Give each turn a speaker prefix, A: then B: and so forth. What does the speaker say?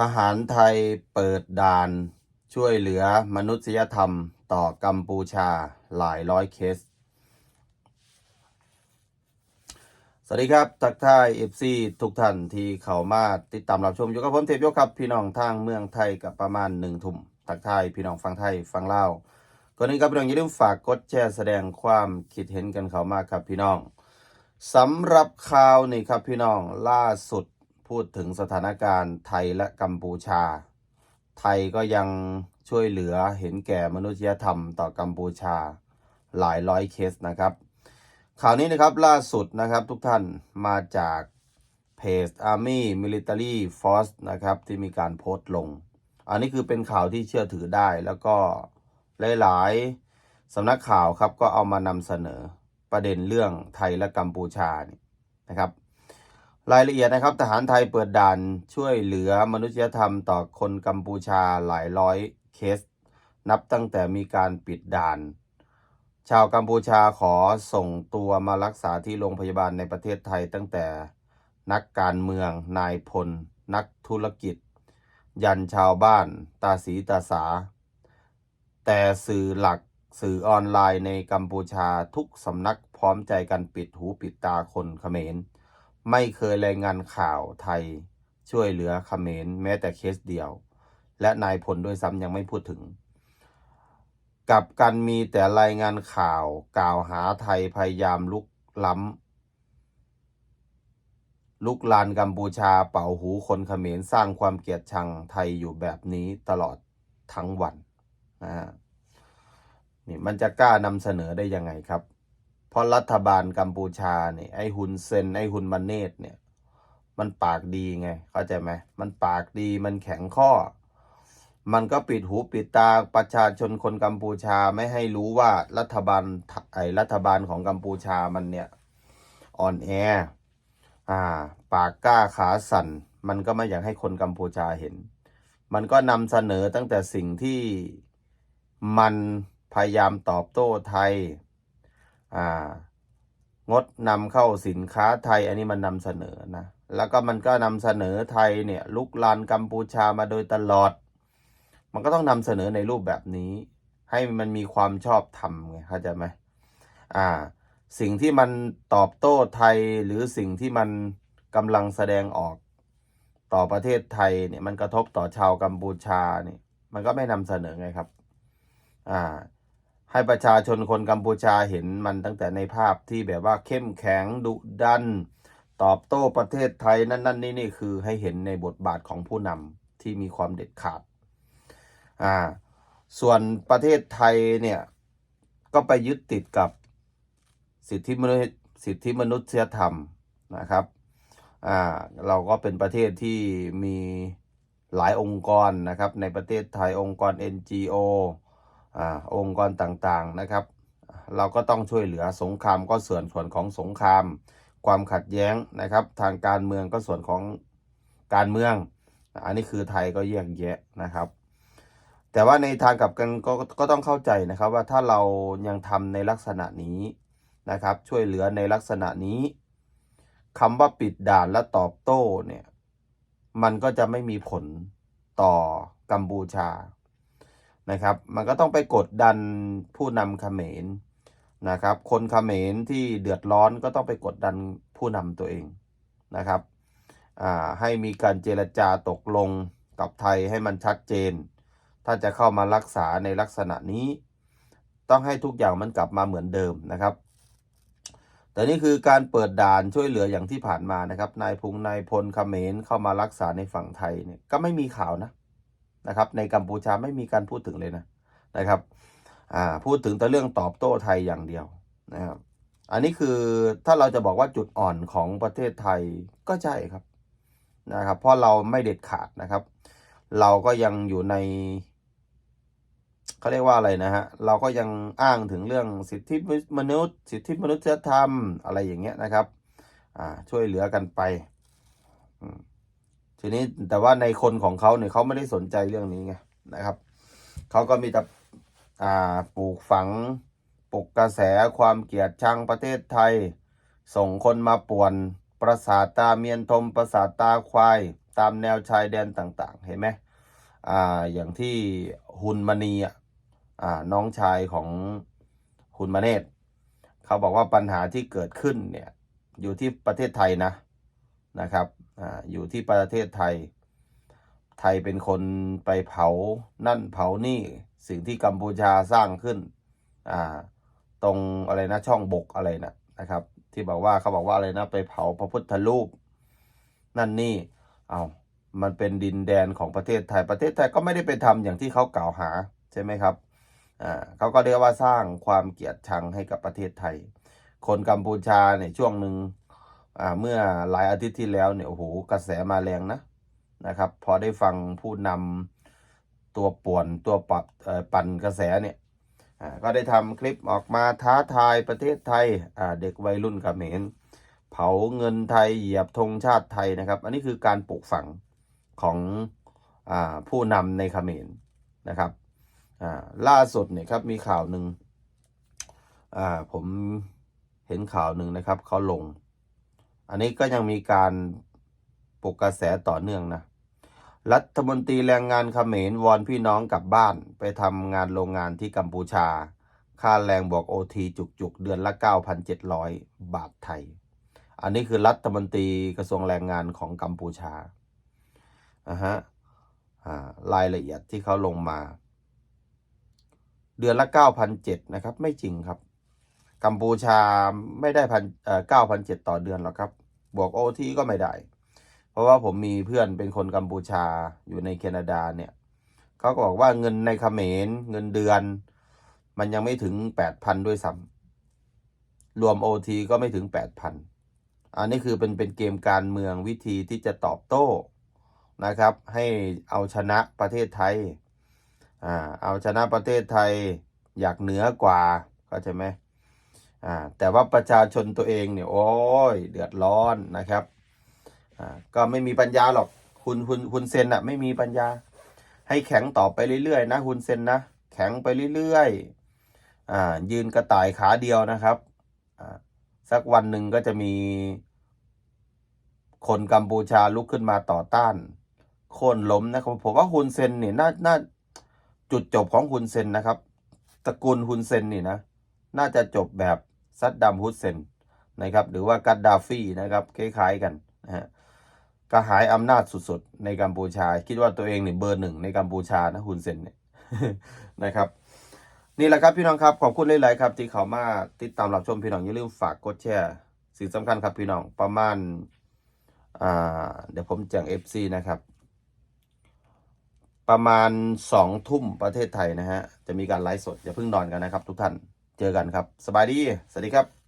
A: ทหารไทยเปิดด่านช่วยเหลือมนุษยธรรมต่อกัมพูชาหลายร้อยเคส สวัสดีครับทักทายเอฟซีทุกท่านที่เข้ามาติดตามรับชมอยู่กับผมเทพยกครับ พี่น้องทางเมืองไทยกับประมาณหนึ่งทุ่มทักทายพี่น้องฟังไทยฟังเล่าก่อนนี้ครับพี่น้องอย่าลืมฝากกดแชร์แสดงความคิดเห็นกันเข้ามาครับพี่น้องสำหรับข่าวนี่ครับพี่น้องล่าสุด พูดถึงสถานการณ์ไทยและกัมพูชา ไทยก็ยังช่วยเหลือเห็นแก่มนุษยธรรมต่อกัมพูชาหลายร้อยเคสนะครับ ข่าวนี้นะครับล่าสุดนะครับทุกท่านมาจากเพจ Army Military Force นะครับที่มีการโพสต์ลง อันนี้คือเป็นข่าวที่เชื่อถือได้แล้วก็หลายๆสำนักข่าวครับก็เอามานำเสนอประเด็นเรื่องไทยและกัมพูชานี่นะครับ รายละเอียดนะครับ ทหารไทยเปิดด่านช่วยเหลือมนุษยธรรมต่อคนกัมพูชาหลายร้อยเคส นับตั้งแต่มีการปิดด่าน ชาวกัมพูชาขอส่งตัวมารักษาที่โรงพยาบาลในประเทศไทยตั้งแต่นักการเมืองนายพล นักธุรกิจ ยันชาวบ้านตาสีตาสา แต่สื่อหลักสื่อออนไลน์ในกัมพูชาทุกสำนักพร้อมใจกันปิดหูปิดตาคนเขมร ไม่เคยรายงานข่าวไทยช่วยเหลือเขมรแม้แต่เคสเดียว และนายพลด้วยซ้ำยังไม่พูดถึง กับกันมีแต่รายงานข่าวกล่าวหาไทยพยายามลุกล้ำลุกลานกัมพูชาเป่าหูคนเขมรสร้างความเกลียดชังไทยอยู่แบบนี้ตลอดทั้งวันนะฮะนี่มันจะกล้านำเสนอได้ยังไงครับ เพราะรัฐบาลกัมพูชาเนี่ยไอ้ฮุนเซนไอ้ฮุนมันเนตเนี่ย มันปากดีไงเข้าใจไหมมันปากดีมันแข็งข้อ มันก็ปิดหูปิดตาประชาชนคนกัมพูชาไม่ให้รู้ว่ารัฐบาลไอ้รัฐบาลของกัมพูชามันเนี่ยอ่อนแออ่า ปากกล้าขาสั่น มันก็ไม่อยากให้คนกัมพูชาเห็น มันก็นำเสนอตั้งแต่สิ่งที่มันพยายามตอบโต้ไทย งดนำเข้าสินค้าไทย อันนี้มันนำเสนอนะ แล้วก็มันก็นำเสนอไทยเนี่ยลุกลานกัมพูชามาโดยตลอด มันก็ต้องนำเสนอในรูปแบบนี้ ให้มันมีความชอบธรรมไงเข้าใจไหมอ่า สิ่งที่มันตอบโต้ไทยหรือสิ่งที่มันกำลังแสดงออกต่อประเทศไทยเนี่ยมันกระทบต่อชาวกัมพูชาเนี่ยมันก็ไม่นำเสนอไงครับ อ่า ให้ประชาชนคนกัมพูชาเห็นมันตั้งแต่ในภาพที่แบบว่าเข้มแข็งดุดัน ตอบโต้ประเทศไทยนั่นนั่นนี่นี่คือให้เห็นในบทบาทของผู้นำที่มีความเด็ดขาดอ่าส่วนประเทศไทยเนี่ยก็ไปยึดติดกับสิทธิมนุษยสิทธิมนุษยธรรมนะครับอ่าเราก็เป็นประเทศที่มีหลายองค์กรนะครับในประเทศไทยองค์กร NGO อองค์กรต่างๆนะครับ เราก็ต้องช่วยเหลือสงครามก็ส่วนส่วนของสงคราม ความขัดแย้งนะครับ ทางการเมืองก็ส่วนของการเมือง อันนี้คือไทยก็แยกแยะนะครับ แต่ว่าในทางกลับกันกก็ต้องเข้าใจนะครับว่าถ้าเรายังทำในลักษณะนี้นะครับ ช่วยเหลือในลักษณะนี้คำว่าปิดด่านและตอบโต้เนี่ยมันก็จะไม่มีผลต่อกัมพูชา นะครับ มันก็ต้องไปกดดันผู้นำเขมรนะครับ คนเขมรที่เดือดร้อนก็ต้องไปกดดันผู้นำตัวเองนะครับให้มีการเจรจาตกลงกับไทยให้มันชัดเจน ถ้าจะเข้ามารักษาในลักษณะนี้ ต้องให้ทุกอย่างมันกลับมาเหมือนเดิมนะครับ แต่นี่คือการเปิดด่านช่วยเหลืออย่างที่ผ่านมานะครับ นายพงนายพลเขมรเข้ามารักษาในฝั่งไทยเนี่ยก็ไม่มีข่าวนะ นะครับ ในกัมพูชาไม่มีการพูดถึงเลยนะนะครับพูดถึงแต่เรื่องตอบโต้ไทยอย่างเดียวนะครับอันนี้คือถ้าเราจะบอกว่าจุดอ่อนของประเทศไทยก็ใช่ครับนะครับ เพราะเราไม่เด็ดขาดนะครับ เราก็ยังอยู่ในเขาเรียกว่าอะไรนะฮะเราก็ยังอ้างถึงเรื่องสิทธิมนุษย์ สิทธิมนุษยธรรมอะไรอย่างเงี้ยนะครับช่วยเหลือกันไปอื ทีนี้แต่ว่าในคนของเขาเนี่ยเขาไม่ได้สนใจเรื่องนี้ไงนะครับเขาก็มีแต่อ่าปลูกฝังปลุกกระแสความเกลียดชังประเทศไทย ส่งคนมาป่วนประสาทตาเมียนทมประสาทตาควาย ตามแนวชายแดนต่างๆ เห็นไหมอ่าอย่างที่ฮุนมณีอะอ่าน้องชายของฮุนมเนตเขาบอกว่าปัญหาที่เกิดขึ้นเนี่ยอยู่ที่ประเทศไทยนะ นะครับอ่าอยู่ที่ประเทศไทย ไทยเป็นคนไปเผานั่นเผานี่สิ่งที่กัมพูชาสร้างขึ้นอ่าตรงอะไรนะช่องบกอะไรนะนะครับ ที่บอกว่าเขาบอกว่าอะไรนะไปเผาพระพุทธรูป นั่นนี่เอามันเป็นดินแดนของประเทศไทย ประเทศไทยก็ไม่ได้ไปทำอย่างที่เขากล่าวหาใช่ไหมครับอ่าเขาก็เรียกว่าสร้างความเกลียดชังให้กับประเทศไทย คนกัมพูชาเนี่ยช่วงหนึ่ง เมื่อหลายอาทิตย์ที่แล้วเนี่ยโอ้โหกระแสมาแรงนะนะครับ พอได้ฟังผู้นำตัวป่วนตัวปับปั่นกระแสเนี่ยอ่าก็ได้ทำคลิปออกมาท้าทายประเทศไทยอ่าเด็กวัยรุ่นเขมรเผาเงินไทยเหยียบธงชาติไทยนะครับ อันนี้คือการปลูกฝังของอาผู้นำในเขมรนะครับอ่าล่าสุดเนี่ยครับมีข่าวหนึ่งอ่าผมเห็นข่าวหนึ่งนะครับเขาลง อันนี้ก็ยังมีการปลุกกระแสต่อเนื่องนะ รัฐมนตรีแรงงานเขมรวอนพี่น้องกลับบ้านไปทำงานโรงงานที่กัมพูชา ค่าแรงบอกโอทีจุกๆ เดือนละ 9,700 บาทไทย อันนี้คือรัฐมนตรีกระทรวงแรงงานของกัมพูชาอะฮะอ่ารายละเอียดที่เขาลงมา เดือนละ 9,700นะครับ ไม่จริงครับ กัมพูชาไม่ได้พันเอ่อ9,700ต่อเดือนหรอกครับ บวกโอทีก็ไม่ได้ เพราะว่าผมมีเพื่อนเป็นคนกัมพูชาอยู่ในแคนาดาเนี่ยเขาก็บอกว่าเงินในเขมรเงินเดือน มันยังไม่ถึงแปดพันด้วยซ้ำรวมโอทีก็ไม่ถึงแปดพันอันนี้คือเป็นเป็นเกมการเมืองวิธีที่จะตอบโต้นะครับ ให้เอาชนะประเทศไทยอ่าเอาชนะประเทศไทยอยากเหนือกว่าเข้าใจไหม อ่าแต่ว่าประชาชนตัวเองเนี่ยโอ้ยเดือดร้อนนะครับอ่าก็ไม่มีปัญญาหรอกคุณคุณคุณเซนอะไม่มีปัญญา ให้แข็งต่อไปเรื่อยๆนะคุณเซนนะแข็งไปเรื่อยๆอ่ายืนกระต่ายขาเดียวนะครับอ่าสักวันหนึ่งก็จะมีคนกัมพูชาลุกขึ้นมาต่อต้านโค่นล้มนะครับผมว่าฮุนเซนเนี่ยน่าน่าจุดจบของฮุนเซนนะครับ ตระกูลฮุนเซนนี่นะ น่าจะจบแบบ ซัดดัมฮุสเซนนะครับหรือว่ากัดดาฟีนะครับคล้ายๆกันนะฮะกระหายอำนาจสุดๆ ในกัมพูชา คิดว่าตัวเองเนี่ยเบอร์หนึ่งในกัมพูชานะฮุนเซนเนี่ยนะครับนี่แหละครับพี่น้องครับขอบคุณหลายๆครับ ที่เขามาติดตามรับชมพี่น้องอย่าลืมฝากกดแชร์สิ่งสำคัญครับพี่น้องประมาณอ่าเดี๋ยวผมแจ้ง FC นะครับ ประมาณสองทุ่มประเทศไทยนะฮะจะมีการไลฟ์สดอย่าเพิ่งนอนกันนะครับทุกท่าน เจอกันครับ สบายดี สวัสดีครับ